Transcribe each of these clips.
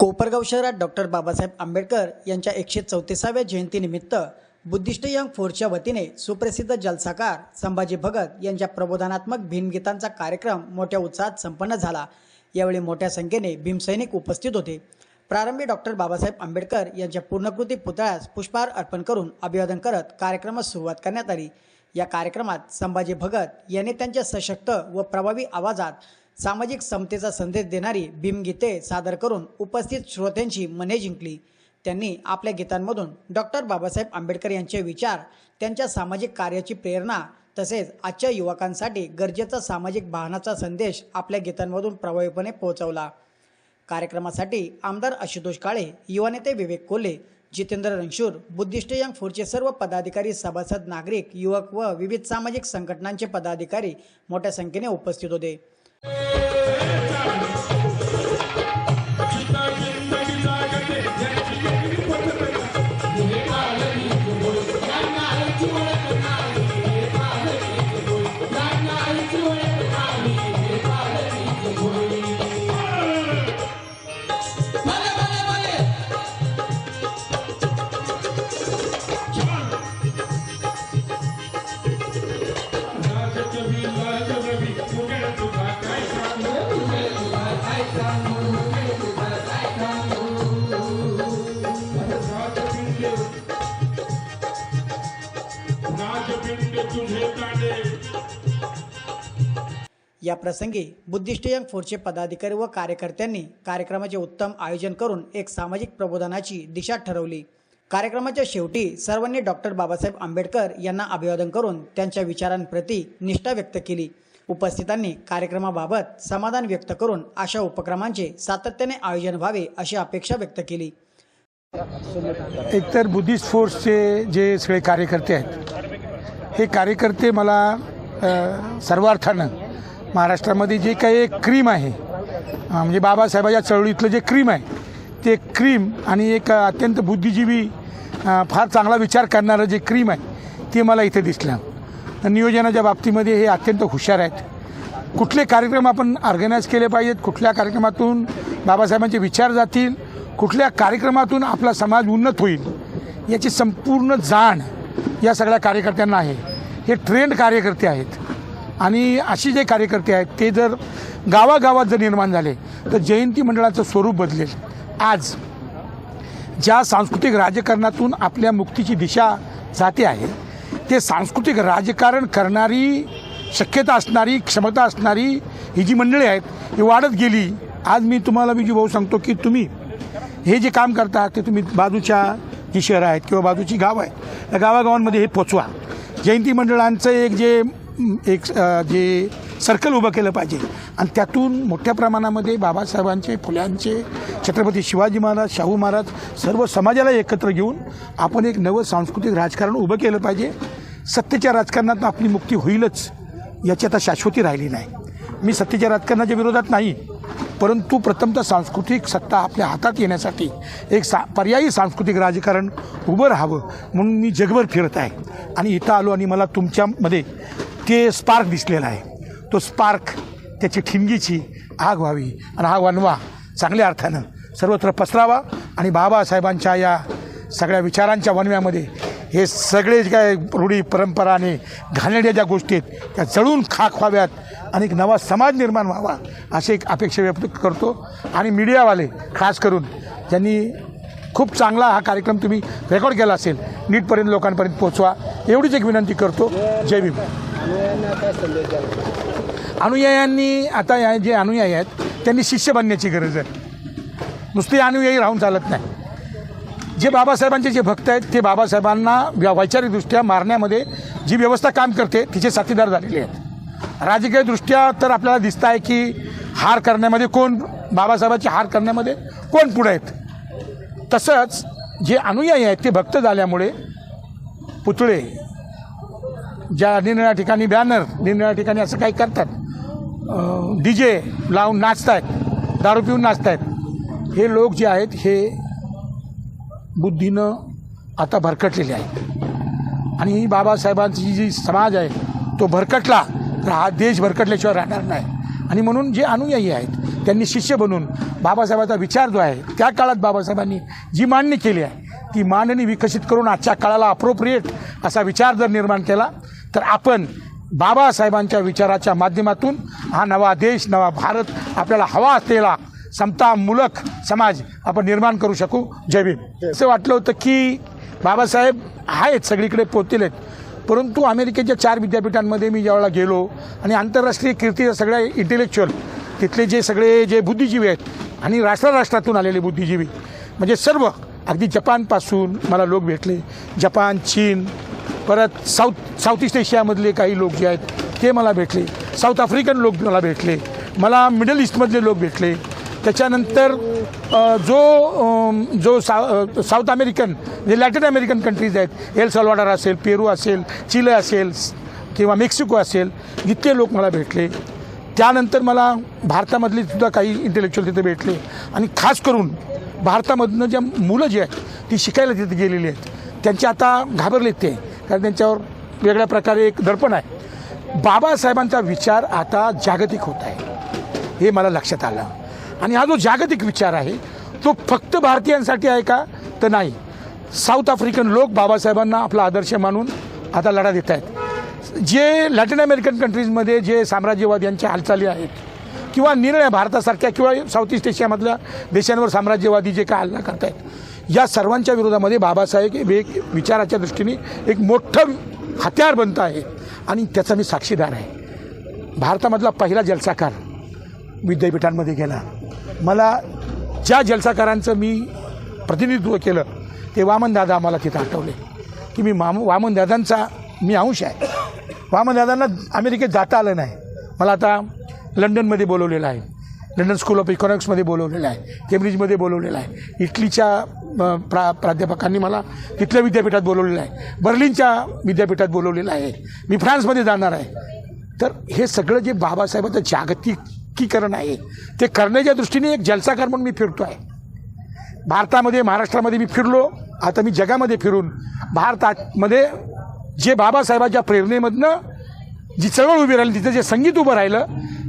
कोपरगाव शहरात डॉक्टर बाबासाहेब आंबेडकर यांच्या एकशे चौतीसाव्या जयंतीनिमित्त बुद्धिस्ट यंग फोर्सच्या वतीने सुप्रसिद्ध जलसाकार संभाजी भगत यांच्या प्रबोधनात्मक भीमगीतांचा कार्यक्रम मोठ्या उत्साहात संपन्न झाला. यावेळी मोठ्या संख्येने भीमसैनिक उपस्थित होते. प्रारंभी डॉक्टर बाबासाहेब आंबेडकर यांच्या पूर्णकृती पुतळ्यास पुष्पहार अर्पण करून अभिवादन करत कार्यक्रमास सुरुवात करण्यात आली. या कार्यक्रमात संभाजी भगत यांनी त्यांच्या सशक्त व प्रभावी आवाजात सामाजिक समतेचा संदेश देणारी भीमगीते सादर करून उपस्थित श्रोत्यांची मने जिंकली. त्यांनी आपल्या गीतांमधून डॉक्टर बाबासाहेब आंबेडकर यांचे विचार त्यांच्या सामाजिक कार्याची प्रेरणा तसेच आजच्या युवकांसाठी गरजेचा सामाजिक भावनाचा संदेश आपल्या गीतांमधून प्रभावीपणे पोहोचवला. कार्यक्रमासाठी आमदार आशुतोष काळे युवा नेते विवेक कोल्हे जितेंद्र रणशूर बुद्धिस्ट यंग फोरचे सर्व पदाधिकारी सभासद नागरिक युवक व विविध सामाजिक संघटनांचे पदाधिकारी मोठ्या संख्येने उपस्थित होते. Eita! या प्रसंगी बुद्धिस्ट यंग फोर्सचे पदाधिकारी व कार्यकर्त्यांनी कार्यक्रमाचे उत्तम आयोजन करून एक सामाजिक प्रबोधनाची दिशा ठरवली. कार्यक्रमाच्या शेवटी सर्वांनी डॉक्टर बाबासाहेब आंबेडकर यांना अभिवादन करून त्यांच्या विचारांप्रती निष्ठा व्यक्त केली. उपस्थितांनी कार्यक्रमाबाबत समाधान व्यक्त करून अशा उपक्रमांचे सातत्याने आयोजन व्हावे अशी अपेक्षा व्यक्त केली. एकतर बुद्धिस्ट फोर्सचे जे सगळे कार्यकर्ते आहेत हे कार्यकर्ते मला सर्वार्थानं महाराष्ट्रामध्ये जे काही एक क्रीम आहे म्हणजे बाबासाहेबाच्या चळवळीतलं जे क्रीम आहे ते क्रीम आणि एक अत्यंत बुद्धिजीवी फार चांगला विचार करणारं जे क्रीम आहे ते मला इथे दिसलं. नियोजनाच्या बाबतीमध्ये हे अत्यंत हुशार आहेत. कुठले कार्यक्रम आपण ऑर्गनाईज केले पाहिजेत कुठल्या कार्यक्रमातून बाबासाहेबांचे विचार जातील कुठल्या कार्यक्रमातून आपला समाज उन्नत होईल याची संपूर्ण जाण या सगळ्या कार्यकर्त्यांना आहे. हे ट्रेंड कार्यकर्ते आहेत. आणि अशी जे कार्यकर्ते आहेत ते जर गावागावात जर निर्माण झाले तर जयंती मंडळाचं स्वरूप बदलेल. आज ज्या सांस्कृतिक राजकारणातून आपल्या मुक्तीची दिशा जाते आहे ते सांस्कृतिक राजकारण करणारी शक्यता असणारी क्षमता असणारी ही जी मंडळी आहेत ही वाढत गेली. आज मी तुम्हाला विजू भाऊ सांगतो की तुम्ही हे जे काम करता ते तुम्ही बाजूच्या जी शहरं आहेत किंवा बाजूची गावं आहेत त्या गावागावांमध्ये हे पोचवा. जयंती मंडळांचं एक जे एक जे सर्कल उभं केलं पाहिजे. आणि त्यातून मोठ्या प्रमाणामध्ये बाबासाहेबांचे फुल्यांचे छत्रपती शिवाजी महाराज शाहू महाराज सर्व समाजाला एकत्र घेऊन आपण एक नवं सांस्कृतिक राजकारण उभं केलं पाहिजे. सत्तेच्या राजकारणात आपली मुक्ती होईलच याची आता शाश्वती राहिली नाही. मी सत्तेच्या राजकारणाच्या विरोधात नाही. परंतु प्रथमतः सांस्कृतिक सत्ता आपल्या हातात येण्यासाठी एक सा पर्यायी सांस्कृतिक राजकारण उभं राहावं म्हणून मी जगभर फिरत आहे. आणि इथं आलो आणि मला तुमच्यामध्ये ते स्पार्क दिसलेला आहे. तो स्पार्क त्याची ठिणगीची आग व्हावी आणि हा वनवा चांगल्या अर्थानं सर्वत्र पसरावा आणि बाबासाहेबांच्या या सगळ्या विचारांच्या वनव्यामध्ये हे सगळे जे काय रूढी परंपराने आणि ज्या गोष्टी आहेत त्या जळून खाक व्हाव्यात आणि एक नवा समाज निर्माण व्हावा अशी एक अपेक्षा व्यक्त करतो. आणि मीडियावाले खास करून ज्यांनी खूप चांगला हा कार्यक्रम तुम्ही रेकॉर्ड केला असेल नीटपर्यंत लोकांपर्यंत पोचवा एवढीच एक विनंती करतो. जय भीम. अनुयायांनी आता या जे अनुयायी आहेत त्यांनी शिष्य बनण्याची गरज आहे. नुसते अनुयायी राहून चालत नाही. जे बाबासाहेबांचे जे भक्त आहेत ते बाबासाहेबांना व्या- वैचारिकदृष्ट्या मारण्यामध्ये जी व्यवस्था काम करते तिचे साथीदार झालेले आहेत. राजकीयदृष्ट्या तर आपल्याला दिसत आहे की हार करण्यामध्ये कोण बाबासाहेबांची हार करण्यामध्ये कोण पुढे आहेत? तसंच जे अनुयायी आहेत ते भक्त झाल्यामुळे पुतळे ज्या निरनिळ्या ठिकाणी बॅनर निरनिळ्या ठिकाणी असं काही करतात डी जे लावून नाचतायत दारू पिऊन नाचतायत हे लोक जे आहेत हे बुद्धीनं आता भरकटलेले आहेत. आणि बाबासाहेबांची जी समाज आहे तो भरकटला. तर हा देश भरकटल्याशिवाय राहणार नाही. आणि म्हणून जे अनुयायी आहेत त्यांनी शिष्य बनून बाबासाहेबाचा विचार जो आहे त्या काळात बाबासाहेबांनी जी मांडणी केली आहे ती मांडणी विकसित करून आजच्या काळाला अप्रोप्रिएट असा विचार जर निर्माण केला तर आपण बाबासाहेबांच्या विचाराच्या माध्यमातून हा नवा देश नवा भारत आपल्याला हवा असलेला समतामूलक समाज आपण निर्माण करू शकू. जय भीम. असं वाटलं होतं की बाबासाहेब आहेत सगळीकडे पोचतील आहेत परंतु अमेरिकेच्या चार विद्यापीठांमध्ये मी ज्यावेळेला गेलो आणि आंतरराष्ट्रीय कीर्ती सगळ्या इंटेलेक्च्युअल तिथले जे सगळे जे बुद्धिजीवी आहेत आणि राष्ट्र राष्ट्रातून आलेले बुद्धिजीवी म्हणजे सर्व अगदी जपानपासून मला लोक भेटले. जपान चीन परत साऊथ साऊथ ईस्ट एशियामधले काही लोक जे आहेत ते मला भेटले. साऊथ आफ्रिकन लोक मला भेटले. मला मिडल ईस्टमधले लोक भेटले. त्याच्यानंतर जो जो सा साऊथ अमेरिकन जे लॅटिन अमेरिकन कंट्रीज आहेत एल सलवाडार असेल पेरू असेल चिले असेल किंवा मेक्सिको असेल इतके लोक मला भेटले. त्यानंतर मला भारतामधले सुद्धा काही इंटेलेक्च्युअल तिथे भेटले. आणि खास करून भारतामधनं ज्या मुलं जी आहेत ती शिकायला तिथे गेलेली आहेत. त्यांचे आता घाबरलेत ते कारण त्यांच्यावर वेगळ्या प्रकारे एक दडपण आहे. बाबासाहेबांचा विचार आता जागतिक होत आहे. हे मला लक्षात आलं. आणि हा जो जागतिक विचार आहे तो फक्त भारतीयांसाठी आहे का? तर नाही. साऊथ आफ्रिकन लोक बाबासाहेबांना आपला आदर्श मानून आता लढा देत आहेत. जे लॅटिन अमेरिकन कंट्रीजमध्ये जे साम्राज्यवाद यांच्या हालचाली आहेत किंवा निर्णय भारतासारख्या किंवा साऊथ ईस्ट एशियामधल्या देशांवर साम्राज्यवादी जे काय हल्ला करत आहेत या सर्वांच्या विरोधामध्ये बाबासाहेब हे एक विचाराच्या दृष्टीने एक मोठं हत्यार बनत आहे. आणि त्याचा मी साक्षीदार आहे. भारतामधला पहिला जलसाकार विद्यापीठांमध्ये गेला. मला ज्या जलसाकारांचं मी प्रतिनिधित्व केलं ते वामनदादा आम्हाला तिथं आठवले. की मी माम वामनदादांचा मी अंश आहे. वामनदादांना अमेरिकेत जाता आलं नाही. मला आता लंडनमध्ये बोलवलेलं आहे. लंडन स्कूल ऑफ इकॉनॉमिक्समध्ये बोलवलेलं आहे. केम्ब्रिजमध्ये बोलवलेलं आहे. इटलीच्या प्रा प्राध्यापकांनी मला तिथल्या विद्यापीठात बोलवलेलं आहे. बर्लिनच्या विद्यापीठात बोलवलेलं आहे. मी फ्रान्समध्ये जाणार आहे. तर हे सगळं जे बाबासाहेबांचं जागतिकीकरण आहे. ते करण्याच्या दृष्टीने एक जलसाकार म्हणून मी फिरतो आहे. भारतामध्ये महाराष्ट्रामध्ये मी फिरलो. आता मी जगामध्ये फिरून भारतामध्ये जे बाबासाहेबाच्या प्रेरणेमधनं जी चळवळ उभी राहिली तिथं जे संगीत उभं राहिलं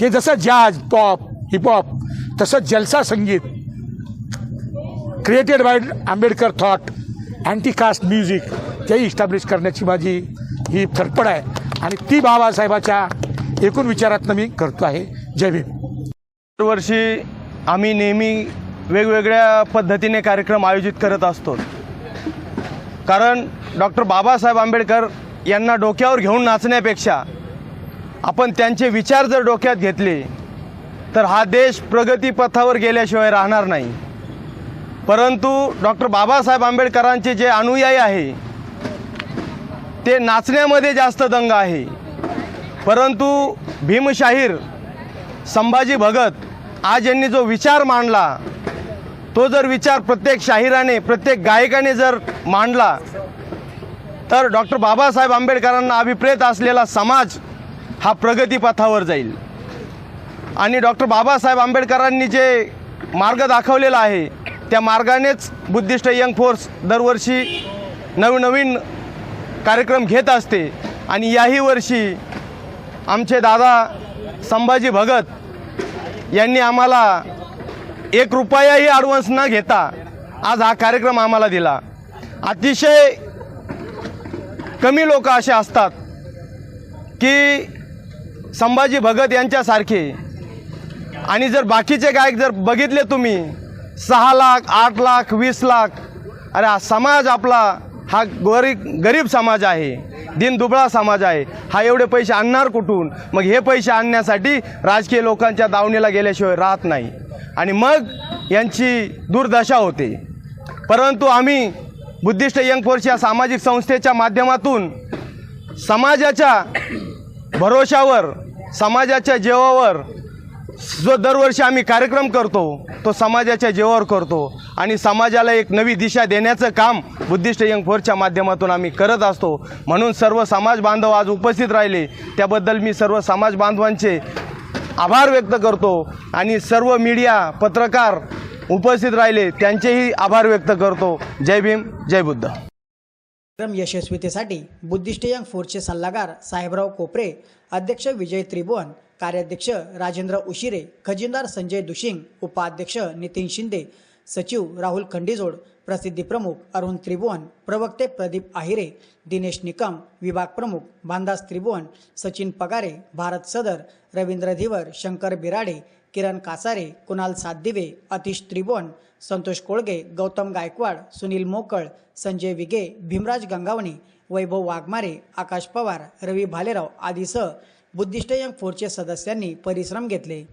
ते जसं जॅज पॉप हिपहॉप तसं जलसा संगीत created by Ambedkar thought anti caste music ते इस्टॅब्लिश करण्याची माझी ही धडपड आहे. आणि ती बाबासाहेबाच्या एकूण विचारातनं मी करतो आहे. जय भीम. दरवर्षी आम्ही नेहमी वेगवेगळ्या पद्धतीने कार्यक्रम आयोजित करत असतो. कारण डॉक्टर बाबासाहेब आंबेडकर यांना डोक्यावर घेऊन नाचण्यापेक्षा आपण त्यांचे विचार जर डोक्यात घेतले तर हा देश प्रगतीपथावर गेल्याशिवाय राहणार नाही. परंतु डॉक्टर बाबासाहेब आंबेडकरांचे जे अनुयायी आहे ते नाचण्यामध्ये जास्त दंग आहे. परंतु भीमशाहीर संभाजी भगत आज यांनी जो विचार मांडला तो जर विचार प्रत्येक शाहिराने प्रत्येक गायकाने जर मांडला तर डॉक्टर बाबासाहेब आंबेडकरांना अभिप्रेत असलेला समाज हा प्रगतीपथावर जाईल. आणि डॉक्टर बाबासाहेब आंबेडकरांनी जे मार्ग दाखवलेला आहे त्या मार्गानेच बुद्धिस्ट यंग फोर्स दरवर्षी नवनवीन कार्यक्रम घेत असते. आणि याही वर्षी आमचे दादा संभाजी भगत यांनी आम्हाला एक रुपयाही ॲडव्हान्स न घेता आज हा कार्यक्रम आम्हाला दिला. अतिशय कमी लोक असे असतात की संभाजी भगत यांच्यासारखे आणि जर बाकीचे गायक जर बघितले तुम्ही सहा लाख आठ लाख वीस लाख अरे हा समाज आपला हा गरीब गरीब समाज आहे. दिनदुबळा समाज आहे. हा एवढे पैसे आणणार कुठून? मग हे पैसे आणण्यासाठी राजकीय लोकांच्या दावणीला गेल्याशिवाय राहत नाही. आणि मग यांची दुर्दशा होते. परंतु आम्ही बुद्धिस्ट यंग फोर्स या सामाजिक संस्थेच्या माध्यमातून समाजाच्या भरोशावर समाजाच्या जेवावर जो दरवर्षी आम्ही कार्यक्रम करतो तो समाजाच्या जेवावर करतो. आणि समाजाला एक नवी दिशा देण्याचं काम बुद्धिस्ट यंग फोरच्या माध्यमातून आम्ही करत असतो. म्हणून सर्व समाज बांधव आज उपस्थित राहिले. त्याबद्दल मी सर्व समाज बांधवांचे आभार व्यक्त करतो. आणि सर्व मीडिया पत्रकार उपस्थित राहिले त्यांचेही आभार व्यक्त करतो. जय भीम जय बुद्ध. कार्यक्रम यशस्वीतेसाठी बुद्धिस्ट यंग फोर्सचे सल्लागार साहेबराव कोपरे अध्यक्ष विजय त्रिभुवन कार्याध्यक्ष राजेंद्र उशिरे खजिनदार संजय दुशिंग उपाध्यक्ष नितीन शिंदे सचिव राहुल खंडीजोड प्रसिद्धी प्रमुख अरुण त्रिभुवन प्रवक्ते प्रदीप आहिरे दिनेश निकम विभाग प्रमुख बांदास त्रिभुवन सचिन पगारे भारत सदर रवींद्र धिवर शंकर बिराडे किरण कासारे कुणाल सातदिवे अतिश त्रिभुवन संतोष कोळगे गौतम गायकवाड सुनील मोकळ संजय विगे भीमराज गंगावणे वैभव वाघमारे आकाश पवार रवी भालेराव आदीसह बुद्धिस्ट यंग फोर्सचे सदस्यांनी परिश्रम घेतले.